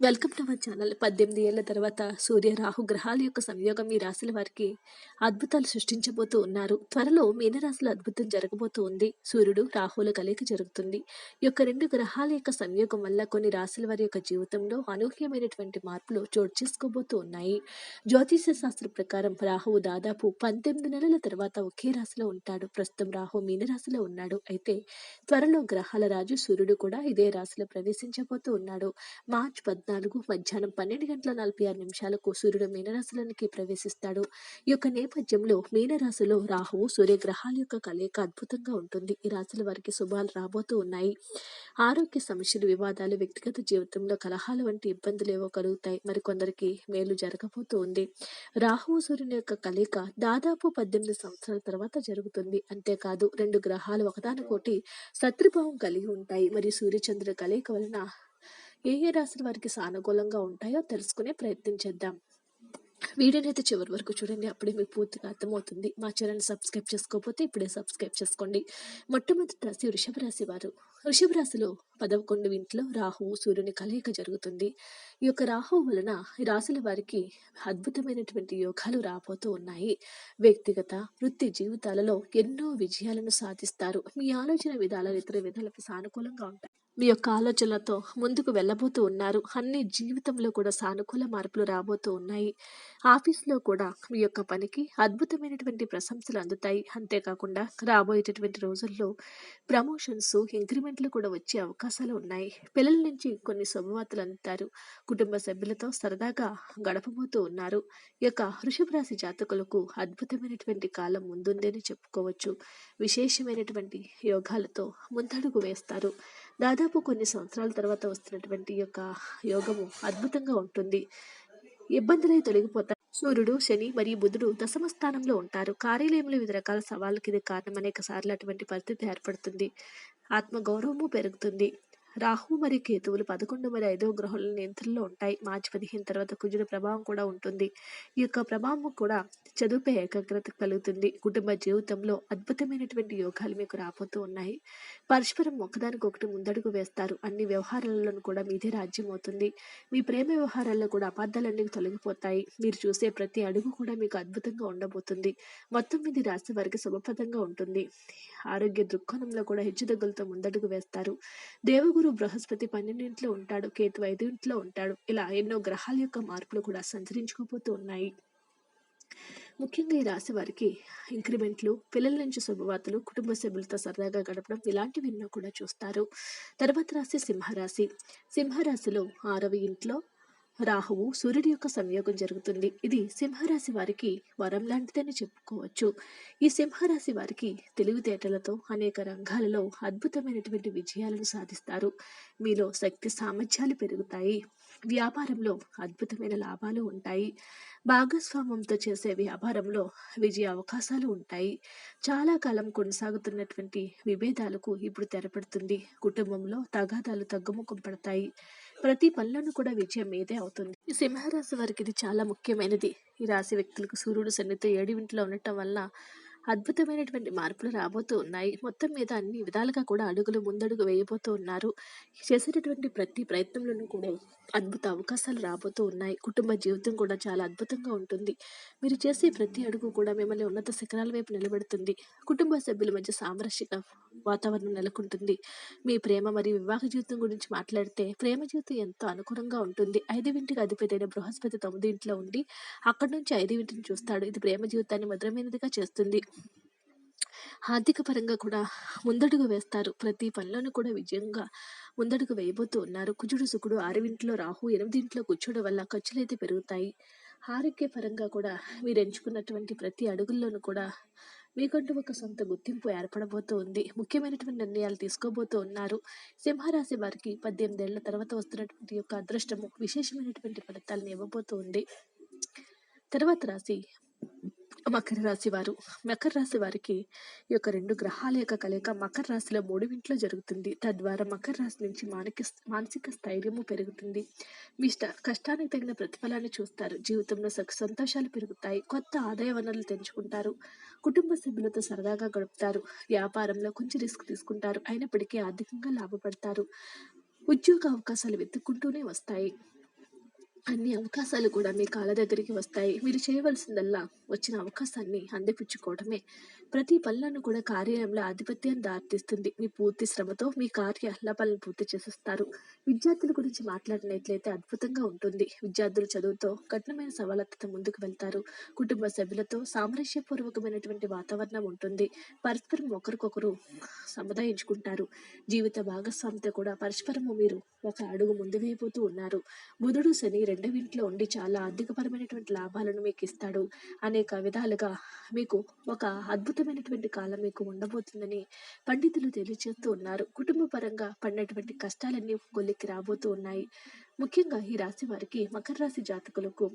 Welcome to our channel. పద్దెనిమిది ఏళ్ళ తర్వాత సూర్య రాహు గ్రహాల యొక్క సంయోగం ఈ రాశుల వారికి అద్భుతాలు సృష్టించబోతూ ఉన్నారు. త్వరలో మీనరాశుల అద్భుతం జరగబోతూ ఉంది. సూర్యుడు రాహుల కలయిక జరుగుతుంది. ఈ యొక్క రెండు గ్రహాల యొక్క సంయోగం వల్ల కొన్ని రాశుల వారి యొక్క జీవితంలో అనూహ్యమైనటువంటి మార్పులు చోటు చేసుకోబోతూ ఉన్నాయి. జ్యోతిష శాస్త్ర ప్రకారం రాహువు దాదాపు పంతొమ్మిది నెలల తర్వాత ఒకే రాశిలో ఉంటాడు. ప్రస్తుతం రాహు మీనరాశిలో ఉన్నాడు. అయితే త్వరలో గ్రహాల రాజు సూర్యుడు కూడా ఇదే రాశిలో ప్రవేశించబోతూ ఉన్నాడు. మార్చ్ పద్నాలుగు మధ్యాహ్నం పన్నెండు గంటల నలభై ఆరు నిమిషాలకు సూర్యుడు మీనరాశులనికి ప్రవేశిస్తాడు. ఈ యొక్క నేపథ్యంలో మీనరాశిలో రాహువు సూర్యగ్రహాల యొక్క కలయిక అద్భుతంగా ఉంటుంది. ఈ రాశుల వారికి శుభాలు రాబోతూ ఉన్నాయి. ఆరోగ్య సమస్యలు వివాదాలు వ్యక్తిగత జీవితంలో కలహాలు వంటి ఇబ్బందులు ఏవో కలుగుతాయి. మరికొందరికి మేలు జరగబోతూ ఉంది. రాహువు సూర్యుని యొక్క కలయిక దాదాపు పద్దెనిమిది సంవత్సరాల తర్వాత జరుగుతుంది. అంతేకాదు రెండు గ్రహాలు ఒకదానికోటి శత్రుభావం కలిగి ఉంటాయి. మరియు సూర్యచంద్ర కలయిక వలన ఏ ఏ రాశుల వారికి సానుకూలంగా ఉంటాయో తెలుసుకునే ప్రయత్నం చేద్దాం. వీడియోని అయితే చివరి వరకు చూడండి. అప్పుడే మీకు పూర్తిగా అర్థమవుతుంది. మా ఛానల్ సబ్స్క్రైబ్ చేసుకోకపోతే ఇప్పుడే సబ్స్క్రైబ్ చేసుకోండి. మొట్టమొదటి రాశి వృషభ రాశి వారు. వృషభ రాశిలో పదకొండు ఇంట్లో రాహువు సూర్యుని కలయిక జరుగుతుంది. ఈ యొక్క రాహువు వలన ఈ రాశుల వారికి అద్భుతమైనటువంటి యోగాలు రాబోతూ ఉన్నాయి. వ్యక్తిగత వృత్తి జీవితాలలో ఎన్నో విజయాలను సాధిస్తారు. మీ ఆలోచన విధానాలు ఇతర విధాలకు సానుకూలంగా ఉంటాయి. మీ యొక్క ఆలోచనలతో ముందుకు వెళ్ళబోతూ ఉన్నారు. అన్ని జీవితంలో కూడా సానుకూల మార్పులు రాబోతూ ఉన్నాయి. ఆఫీస్లో కూడా మీ యొక్క పనికి అద్భుతమైనటువంటి ప్రశంసలు అందుతాయి. అంతేకాకుండా రాబోయేటటువంటి రోజుల్లో ప్రమోషన్స్ ఇంక్రిమెంట్లు కూడా వచ్చే అవకాశాలు ఉన్నాయి. పిల్లల నుంచి కొన్ని శుభవార్తలు అందుతారు. కుటుంబ సభ్యులతో సరదాగా గడపబోతూ ఉన్నారు. ఈ యొక్క వృషభ రాశి జాతకులకు అద్భుతమైనటువంటి కాలం ముందుందని చెప్పుకోవచ్చు. విశేషమైనటువంటి యోగాలతో ముందడుగు వేస్తారు. దాదాపు కొన్ని సంవత్సరాల తర్వాత వస్తున్నటువంటి యొక్క యోగము అద్భుతంగా ఉంటుంది. ఇబ్బందులై తొలగిపోతాయి. సూర్యుడు శని మరియు బుధుడు దశమ స్థానంలో ఉంటారు. కార్యాలయంలో వివిధ రకాల సవాళ్ళకి ఇది కారణం. అనేక సార్లు అటువంటి పరిస్థితి ఏర్పడుతుంది. ఆత్మగౌరవము పెరుగుతుంది. రాహు మరియు కేతువులు పదకొండు మరియు ఐదవ గ్రహాల నియంత్రణలో ఉంటాయి. మార్చి పదిహేను తర్వాత కుజుడు ప్రభావం కూడా ఉంటుంది. ఈ యొక్క ప్రభావం కూడా చదువుపై ఏకాగ్రత కలుగుతుంది. కుటుంబ జీవితంలో అద్భుతమైనటువంటి యోగాలు మీకు రాబోతూ ఉన్నాయి. పరస్పరం ఒకదానికొకటి ముందడుగు వేస్తారు. అన్ని వ్యవహారాలలో కూడా మీదే రాజ్యం అవుతుంది. మీ ప్రేమ వ్యవహారాల్లో కూడా అపార్థాలన్నీ తొలగిపోతాయి. మీరు చూసే ప్రతి అడుగు కూడా మీకు అద్భుతంగా ఉండబోతుంది. మొత్తం ఇది రాశి వారికి శుభప్రదంగా ఉంటుంది. ఆరోగ్య దృక్కోణంలో కూడా హెచ్చుదగ్గులతో ముందడుగు వేస్తారు. దేవగురు బృహస్పతి పన్నెండింట్లో ఉంటాడు కేతు ఐదింట్లో ఉంటాడు. ఇలా ఎన్నో గ్రహాల యొక్క మార్పులు కూడా సంచరించుకోబోతూ ఉన్నాయి. ముఖ్యంగా ఈ రాశి వారికి ఇంక్రిమెంట్లు పిల్లల నుంచి శుభవార్తలు కుటుంబ సభ్యులతో సరదాగా గడపడం ఇలాంటివి ఎన్నో కూడా చూస్తారు. తర్వాత రాశి సింహరాశి. సింహరాశిలో ఆరవ ఇంట్లో రాహువు సూర్యుడి యొక్క సంయోగం జరుగుతుంది. ఇది సింహరాశి వారికి వరం లాంటిదని చెప్పుకోవచ్చు. ఈ సింహరాశి వారికి తెలివితేటలతో అనేక రంగాలలో అద్భుతమైనటువంటి విజయాలను సాధిస్తారు. మీలో శక్తి సామర్థ్యాలు పెరుగుతాయి. వ్యాపారంలో అద్భుతమైన లాభాలు ఉంటాయి. భాగస్వామ్యంతో చేసే వ్యాపారంలో విజయ అవకాశాలు ఉంటాయి. చాలా కాలం కొనసాగుతున్నటువంటి విభేదాలకు ఇప్పుడు తెరపడుతుంది. కుటుంబంలో తగాదాలు తగ్గుముఖం పడతాయి. ప్రతి పనులను కూడా విజయం మీదే అవుతుంది. ఈ సింహరాశి వారికి ఇది చాలా ముఖ్యమైనది. ఈ రాశి వ్యక్తులకు సూర్యుడు సన్నిహిత ఏడు ఇంట్లో ఉండటం వల్ల అద్భుతమైనటువంటి మార్పులు రాబోతూ ఉన్నాయి మొత్తం మీద అన్ని విధాలుగా కూడా అడుగులు ముందడుగు వేయబోతూ ఉన్నారు. చేసేటటువంటి ప్రతి ప్రయత్నంలోనూ కూడా అద్భుత అవకాశాలు రాబోతూ ఉన్నాయి. కుటుంబ జీవితం కూడా చాలా అద్భుతంగా ఉంటుంది. మీరు చేసే ప్రతి అడుగు కూడా మిమ్మల్ని ఉన్నత శిఖరాల వైపు నిలబెడుతుంది. కుటుంబ సభ్యుల మధ్య సామరస్యక వాతావరణం నెలకొంటుంది. మీ ప్రేమ మరియు వివాహ జీవితం గురించి మాట్లాడితే ప్రేమ జీవితం ఎంతో అనుకూలంగా ఉంటుంది. ఐదువింటికి అధిపతైన బృహస్పతి తొమ్మిది ఇంట్లో ఉండి అక్కడి నుంచి ఐదింటిని చూస్తాడు. ఇది ప్రేమ జీవితాన్ని మధురమైనదిగా చేస్తుంది. ఆర్థిక పరంగా కూడా ముందడుగు వేస్తారు. ప్రతి పనిలోనూ కూడా విజయంగా ముందడుగు వేయబోతూ ఉన్నారు. కుజుడు సుకుడు ఆరువింట్లో రాహు ఎనిమిదింట్లో కూర్చోడం వల్ల ఖర్చులు అయితే పెరుగుతాయి ఆరోగ్యపరంగా కూడా మీరు ఎంచుకున్నటువంటి ప్రతి అడుగుల్లోనూ కూడా మీకంటూ ఒక సొంత గుర్తింపు ఏర్పడబోతూ ఉంది. ముఖ్యమైనటువంటి నిర్ణయాలు తీసుకోబోతూ ఉన్నారు. సింహరాశి వారికి పద్దెనిమిది ఏళ్ళ తర్వాత వస్తున్నటువంటి యొక్క అదృష్టము విశేషమైనటువంటి ఫలితాలను ఇవ్వబోతూ ఉంది. తర్వాత రాశి మకర రాశి వారు. మకర రాశి వారికి ఈ యొక్క రెండు గ్రహాల యొక్క కలయిక మకర రాశిలో మూడింట్లో జరుగుతుంది. తద్వారా మకర రాశి నుంచి మానసిక మానసిక స్థైర్యము పెరుగుతుంది. మీ కష్టానికి తగిన ప్రతిఫలాన్ని చూస్తారు. జీవితంలో సుఖ సంతోషాలు పెరుగుతాయి. కొత్త ఆదాయ వనరులు తెంచుకుంటారు. కుటుంబ సభ్యులతో సరదాగా గడుపుతారు. వ్యాపారంలో కొంచెం రిస్క్ తీసుకుంటారు. అయినప్పటికీ ఆర్థికంగా లాభపడతారు. ఉద్యోగ అవకాశాలు వెతుక్కుంటూనే వస్తాయి. అన్ని అవకాశాలు కూడా మీ కాళ్ళ దగ్గరికి వస్తాయి. మీరు చేయవలసిందల్లా వచ్చిన అవకాశాన్ని అందిపుచ్చుకోవడమే. ప్రతి పనులను కూడా కార్యాలయంలో ఆధిపత్యం దారితీస్తుంది. మీ పూర్తి శ్రమతో మీ కార్య లాభాలను పూర్తి చేసేస్తారు. విద్యార్థుల గురించి మాట్లాడినట్లయితే అద్భుతంగా ఉంటుంది. విద్యార్థులు చదువుతో కఠినమైన సవాళ్ళతో ముందుకు వెళ్తారు. కుటుంబ సభ్యులతో సామరస్యపూర్వకమైనటువంటి వాతావరణం ఉంటుంది. పరస్పరం ఒకరికొకరు సముదాయించుకుంటారు. జీవిత భాగస్వామితో కూడా పరస్పరము మీరు ఒక అడుగు ముందు వేయబోతూ ఉన్నారు. బుధుడు, శని రెండవ ఇంట్లో ఉండి చాలా ఆర్థికపరమైనటువంటి లాభాలను మీకు ఇస్తాడు. అనేక విధాలుగా మీకు ఒక అద్భుతమైనటువంటి కాలం మీకు ఉండబోతుందని పండితులు తెలియజేస్తూ ఉన్నారు. కుటుంబ పరంగా పడినటువంటి కష్టాలన్నీ గొల్లికి రాబోతూ ఉన్నాయి. ముఖ్యంగా ఈ రాశి వారికి మకర రాశి జాతకులకు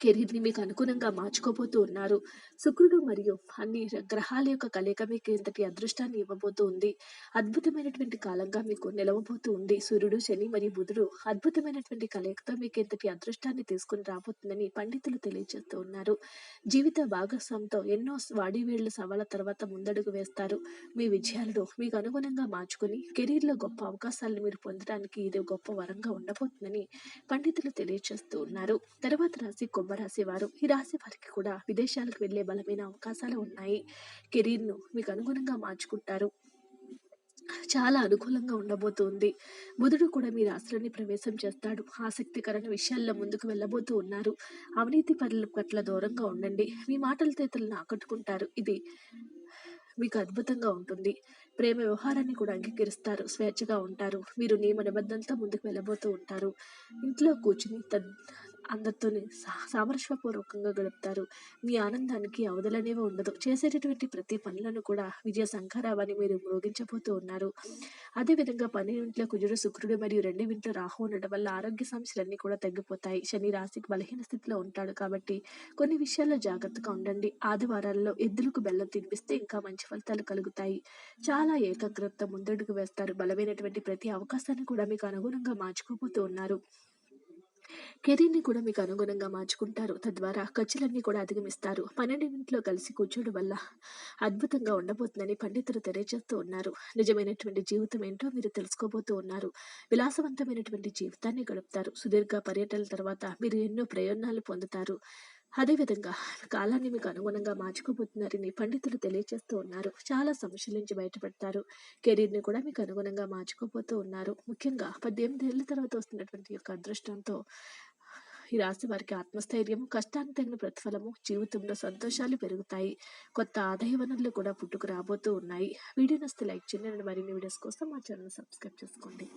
కెరీర్‌ని మీకు అనుగుణంగా మార్చుకోబోతూ ఉన్నారు. శుక్రుడు మరియు అన్ని గ్రహాల యొక్క కలయిక మీకు ఇంతటి అదృష్టాన్ని ఇవ్వబోతూ ఉంది. అద్భుతమైనటువంటి కాలంగా మీకు నిలవబోతూ ఉంది. సూర్యుడు, శని మరియు బుధుడు అద్భుతమైనటువంటి కలయికతో మీకు ఇంతటి అదృష్టాన్ని తీసుకుని రాబోతుందని పండితులు తెలియజేస్తూ ఉన్నారు. జీవిత భాగస్వామితో ఎన్నో స్ వాడివేళ్ళ సవాళ్ళ తర్వాత ముందడుగు వేస్తారు. మీ విజయాలను మీకు అనుగుణంగా మార్చుకొని కెరీర్‌లో గొప్ప అవకాశాలను మీరు పొందడానికి ఇది గొప్ప వరంగా ఉండబోతుందని పండితులు తెలియజేస్తూ ఉన్నారు. తర్వాత రాశి కుంభరాశి వారు. ఈ రాశి వారికి కూడా విదేశాలకు వెళ్ళే బలమైన అవకాశాలు ఉన్నాయి. కెరీర్‌ను మీకు అనుగుణంగా మార్చుకుంటారు. చాలా అనుకూలంగా ఉండబోతుంది. బుధుడు కూడా మీ రాశులని ప్రవేశం చేస్తాడు. ఆసక్తికరమైన విషయాల్లో ముందుకు వెళ్ళబోతూ ఉన్నారు. అవినీతి పనుల పట్ల దూరంగా ఉండండి. మీ మాటల తేతలను ఆకట్టుకుంటారు. ఇది మీకు అద్భుతంగా ఉంటుంది. ప్రేమ వ్యవహారాన్ని కూడా అంగీకరిస్తారు. స్వేచ్ఛగా ఉంటారు. మీరు నియమ నిబంధనలతో ముందుకు వెళ్ళబోతూ ఉంటారు. ఇంట్లో కూర్చుని తద్ అందరితోని సామరస్యపూర్వకంగా గడుపుతారు. మీ ఆనందానికి అవధులనేవి ఉండదు. చేసేటటువంటి ప్రతి పనులను కూడా విజయ శంఖారావాన్ని మీరు మ్రోగించబోతూ ఉన్నారు. అదేవిధంగా పన్నెండింట్లో కుజుడు, శుక్రుడు మరియు రెండు ఇంట్లో రాహు ఉండడం వల్ల ఆరోగ్య సమస్యలన్నీ కూడా తగ్గిపోతాయి. శని రాశికి బలహీన స్థితిలో ఉంటాడు కాబట్టి కొన్ని విషయాల్లో జాగ్రత్తగా ఉండండి. ఆదివారాల్లో ఎద్దులకు బెల్లం తినిపిస్తే ఇంకా మంచి ఫలితాలు కలుగుతాయి. చాలా ఏకాగ్రత ముందడుగు వేస్తారు. బలమైనటువంటి ప్రతి అవకాశాన్ని కూడా మీకు అనుగుణంగా మార్చుకోబోతూ ఉన్నారు. కెరీర్‌ని కూడా మీకు అనుగుణంగా మార్చుకుంటారు. తద్వారా ఖర్చులన్నీ కూడా అధిగమిస్తారు. పన్నెండింట్లో కలిసి కూర్చోవడం వల్ల అద్భుతంగా ఉండబోతుందని పండితులు తెలియజేస్తూ ఉన్నారు. నిజమైనటువంటి జీవితం ఏంటో మీరు తెలుసుకోబోతూ ఉన్నారు. విలాసవంతమైనటువంటి జీవితాన్ని గడుపుతారు. సుదీర్ఘ పర్యటనల తర్వాత మీరు ఎన్నో ప్రయోజనాలు పొందుతారు. అదేవిధంగా కాలాన్ని మీకు అనుగుణంగా మార్చుకోబోతున్నారని పండితులు తెలియజేస్తూ ఉన్నారు. చాలా సమస్యల నుంచి బయటపడతారు. కెరీర్‌ని కూడా మీకు అనుగుణంగా మార్చుకోబోతూ ఉన్నారు. ముఖ్యంగా పద్దెనిమిది ఏళ్ళ తర్వాత వస్తున్నటువంటి యొక్క అదృష్టంతో ఈ రాశి వారికి ఆత్మస్థైర్యం, కష్టానికి తగిన ప్రతిఫలము, జీవితంలో సంతోషాలు పెరుగుతాయి. కొత్త ఆదాయ వనరులు కూడా పుట్టుకు రాబోతూ ఉన్నాయి. వీడియో నస్తే లైక్ చేయండి. మరిన్ని వీడియోస్ కోసం మా ఛానల్ సబ్స్క్రైబ్ చేసుకోండి.